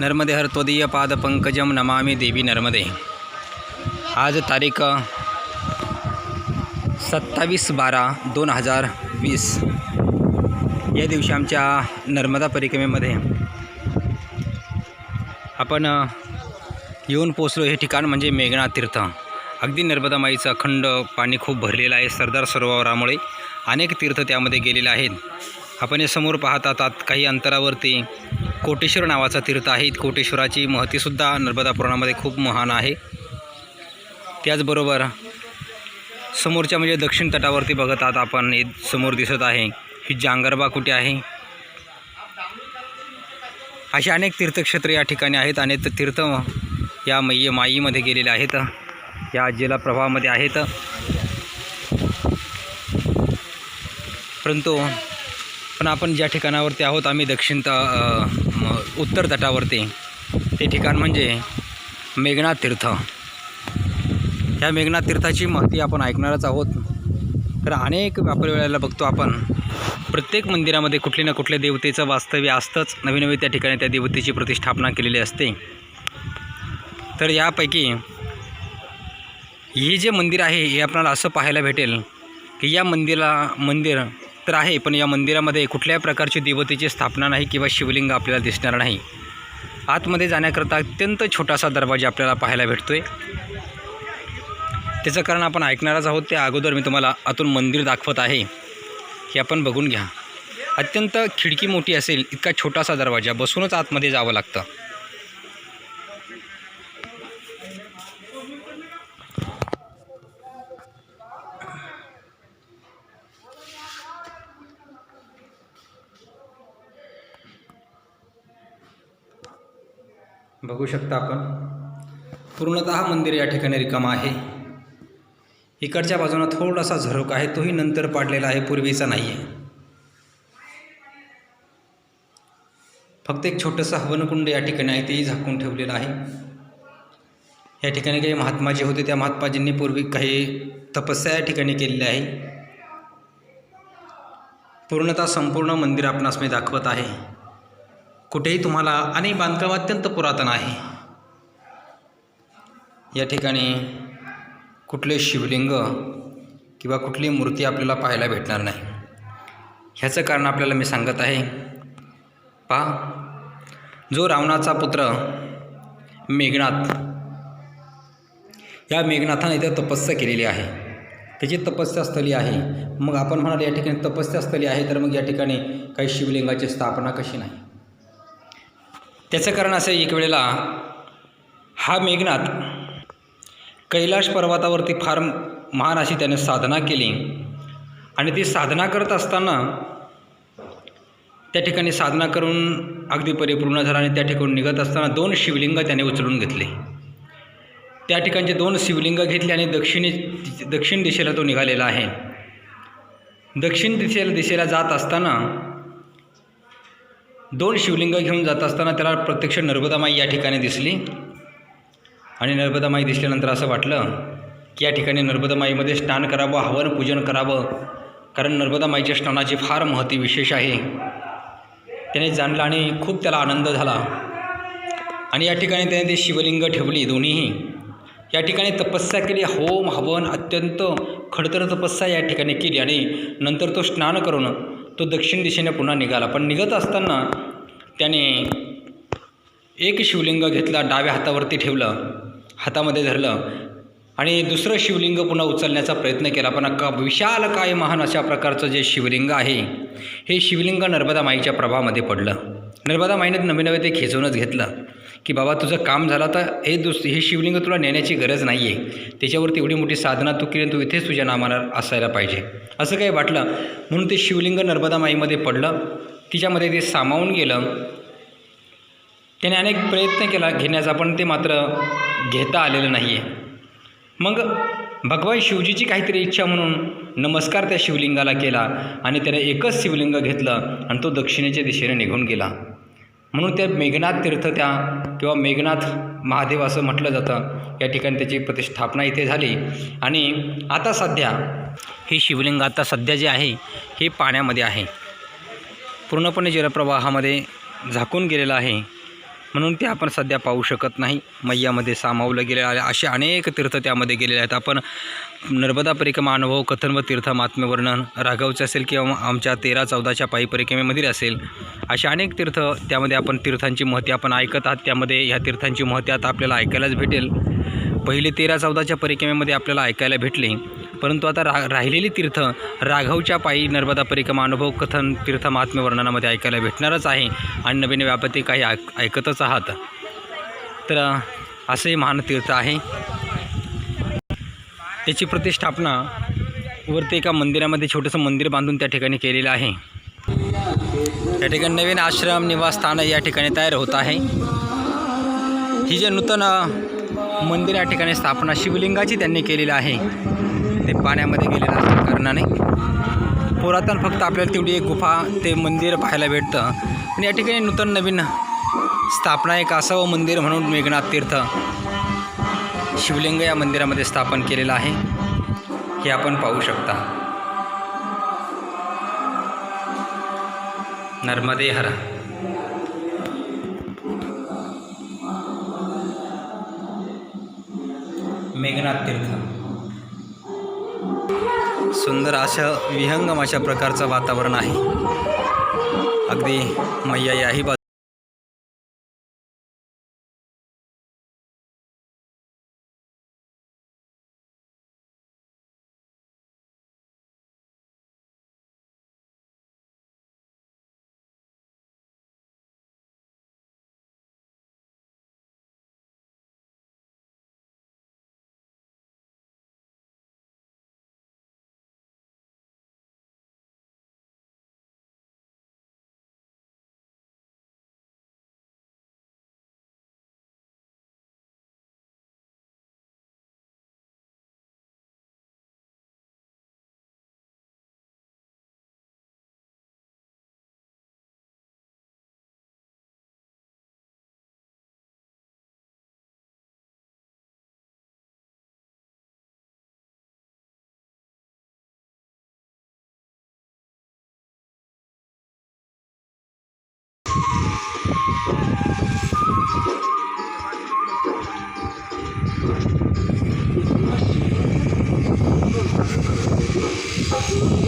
नर्मदे हर त्वदीय पाद पंकजम नमामी देवी नर्मदे। आज तारीख सत्तावीस बारा दोन हजार वीस। या दिवशी आमच्या नर्मदा परिक्रमेमध्ये आपण येऊन पोचलो हे ठिकाण म्हणजे मेघना तीर्थ. अगदी नर्मदा माईचं अखंड पाणी खूप भरलेलं आहे सरदार सरोवरामुळे. अनेक तीर्थ त्यामध्ये गेलेले आहेत. आपण हे समोर पाहत आहात काही अंतरावरती कोटेश्वर नावाचा तीर्थ आहे. कोटेश्वराची महतीसुद्धा नर्मदा पुराणामध्ये खूप महान आहे. त्याचबरोबर समोरच्या म्हणजे दक्षिण तटावरती बघत आहात आपण हे समोर दिसत आहे. ही जांगरबा कुठे आहे? अशी अनेक तीर्थक्षेत्र या ठिकाणी आहेत. अनेक तीर्थ या मै माईमध्ये गेलेले आहेत. या जलप्रवाहामध्ये आहेत. परंतु पण आपण ज्या ठिकाणावरती आहोत आम्ही दक्षिण त उत्तर तटावरती. ते ठिकाण म्हणजे मेघनाथ तीर्थ. ह्या मेघनाथ तीर्थाची माहिती आपण ऐकणारच आहोत. तर अनेक व्यापारी वेळेला बघतो आपण प्रत्येक मंदिरामध्ये कुठले ना कुठल्या देवतेचं वास्तव्य असतंच. नवीन नवीन त्या ठिकाणी त्या देवतेची प्रतिष्ठापना केलेली असते. तर यापैकी हे जे मंदिर आहे हे आपल्याला असं पाहायला भेटेल की या मंदिराला मंदिर तर आहे पण या मंदिरामध्ये कुठल्याही प्रकारची देवतेची स्थापना नाही किंवा शिवलिंग आपल्याला दिसणार नाही. आतमध्ये जाण्याकरता अत्यंत छोटासा दरवाजा आपल्याला पाहायला भेटतो आहे त्याचं कारण आपण ऐकणारच आहोत त्या अगोदर मी तुम्हाला आतून मंदिर दाखवत आहे. हे आपण बघून घ्या. अत्यंत खिडकी मोठी असेल इतका छोटासा दरवाजा बसूनच आतमध्ये जावं लागतं. बघू शकता आपण. पूर्णतः मंदिर या ठिकाणी रिकामा आहे. इकडच्या बाजूनं थोडासा झरोक आहे तोही नंतर पाडलेला आहे पूर्वीचा नाही आहे फक्त एक छोटंसं हवनकुंड या ठिकाणी आहे तेही झाकून ठेवलेलं आहे. या ठिकाणी काही महात्मा जे होते त्या महात्माजींनी पूर्वी काही तपस्या या ठिकाणी केलेल्या आहे. पूर्णतः संपूर्ण मंदिर आपणास मी दाखवत आहे. कुठेही तुम्हाला आणि बांधकाम अत्यंत पुरातन आहे. या ठिकाणी कुठले शिवलिंग किंवा कुठली मूर्ती आपल्याला पाहायला भेटणार नाही. ह्याचं कारण आपल्याला मी सांगत आहे. पहा जो रावणाचा पुत्र मेघनाथ या मेघनाथाने इथे तपस्या केलेली आहे. त्याची तपस्यास्थली आहे. मग आपण म्हणाल या ठिकाणी तपस्यास्थली आहे तर मग या ठिकाणी काही शिवलिंगाची स्थापना कशी नाही? याचं कारण असं एक वेळेला हा मेघनाथ कैलाश पर्वतावरती फार महान अशी त्याने साधना केली. आणि ती साधना करत असताना त्या ठिकाणी साधना करून अगदी परिपूर्ण झाला आणि त्या ठिकाणी निघत असताना दोन शिवलिंग त्याने उचलून घेतले. त्या ठिकाणचे दोन शिवलिंग घेतले आणि दक्षिणे दक्षिण दिशेला तो निघालेला आहे. दक्षिण दिशेला दिशेला जात असताना दोन शिवलिंग घेऊन जात असताना त्याला प्रत्यक्ष नर्मदा माई या ठिकाणी दिसली. आणि नर्मदा माई दिसल्यानंतर असं वाटलं की या ठिकाणी नर्मदा माईमध्ये स्नान करावं हवन पूजन करावं कारण नर्मदा माईच्या स्नानाची फार महती विशेष आहे. त्याने जाणलं आणि खूप त्याला आनंद झाला. आणि या ठिकाणी त्याने ते शिवलिंग ठेवली दोन्हीही. या ठिकाणी तपस्या केली. होम हवन अत्यंत खडतर तपस्या या ठिकाणी केली आणि नंतर तो स्नान करून तो दक्षिण दिशेने पुन्हा निघाला. पण निघत असताना त्याने एक शिवलिंग घेतला डाव्या हातावरती ठेवलं हातामध्ये धरलं आणि दुसरं शिवलिंग पुन्हा उचलण्याचा प्रयत्न केला. पण का विशाल काय महान अशा प्रकारचं जे शिवलिंग आहे हे शिवलिंग नर्मदा माईच्या प्रभामध्ये पडलं. नर्मदा माईने नवे नवे ते खेचूनच घेतलं. की बाबा तुझं काम झालं तर हे दुस हे शिवलिंग तुला नेण्याची गरज नाही आहे त्याच्यावरती एवढी मोठी साधना तू केली तू इथेच तुझ्या नामाला असायला पाहिजे. असं काही वाटलं? म्हणून ते शिवलिंग नर्मदा माईमध्ये पडलं. तिच्यामध्ये ते सामावून गेलं. त्याने अनेक प्रयत्न केला घेण्याचा पण ते मात्र घेता आलेलं नाही आहे मग भगवान शिवजीची काहीतरी इच्छा म्हणून नमस्कार त्या शिवलिंगाला केला आणि त्याने एकच शिवलिंग घेतलं आणि तो दक्षिणेच्या दिशेने निघून गेला. म्हणून त्या मेघनाथ तीर्थ त्या किंवा मेघनाथ महादेव असं म्हटलं जातं. या ठिकाणी त्याची प्रतिष्ठापना इथे झाली. आणि आता सध्या हे शिवलिंग आता सध्या जे आहे हे पाण्यामध्ये आहे. पूर्णपणे जलप्रवाहामध्ये झाकून गेलेलं आहे. म्हणून ते आपण सध्या पाहू शकत नाही. मैयामध्ये सामावलं गेलेलं आहे. असे अनेक तीर्थ त्यामध्ये गेलेले आहेत. आपण नर्मदा परिक्रमा अनुभव कथन व तीर्थ वर्णन राघवचे असेल किंवा आमच्या तेरा चौदाच्या पायी परिक्रमेमधील असेल असे अनेक तीर्थ त्यामध्ये आपण तीर्थांची महती आपण ऐकत आहात. त्यामध्ये ह्या तीर्थांची महती आता आपल्याला ऐकायलाच भेटेल. पहिले तेरा चौदाच्या परिक्रमेमध्ये आपल्याला ऐकायला भेटले. परंतु आता रा राहिलेली तीर्थ राघवच्या पायी नर्मदा परिक्रमा अनुभव कथन तीर्थ वर्णनामध्ये ऐकायला भेटणारच आहे आणि नवीन व्यापती काही ऐक ऐकतच आहात. तर असंही महान तीर्थ आहे. त्याची प्रतिष्ठापना वरती एका मंदिरामध्ये छोटंसं मंदिर बांधून त्या ठिकाणी केलेलं आहे. या ठिकाणी नवीन आश्रम निवासस्थान या ठिकाणी तयार होत आहे. ही जे नूतन मंदिर या ठिकाणी स्थापना शिवलिंगाची त्यांनी केलेली आहे. ते पाण्यामध्ये गेलेलं असल्या कारणाने. पुरातन फक्त आपल्याला तेवढी एक गुफा ते मंदिर पाहायला भेटतं. आणि या ठिकाणी नूतन नवीन स्थापना एक असावं मंदिर म्हणून मेघनाथ तीर्थ शिवलिंग या मंदिरामध्ये स्थापन केलेलं आहे. हे आपण पाहू शकता. नर्मदे हर. मेघनाथ तीर्थ. सुंदर अशा विहंगम अशा प्रकारचं वातावरण आहे. अगदी मैया याही बाजू you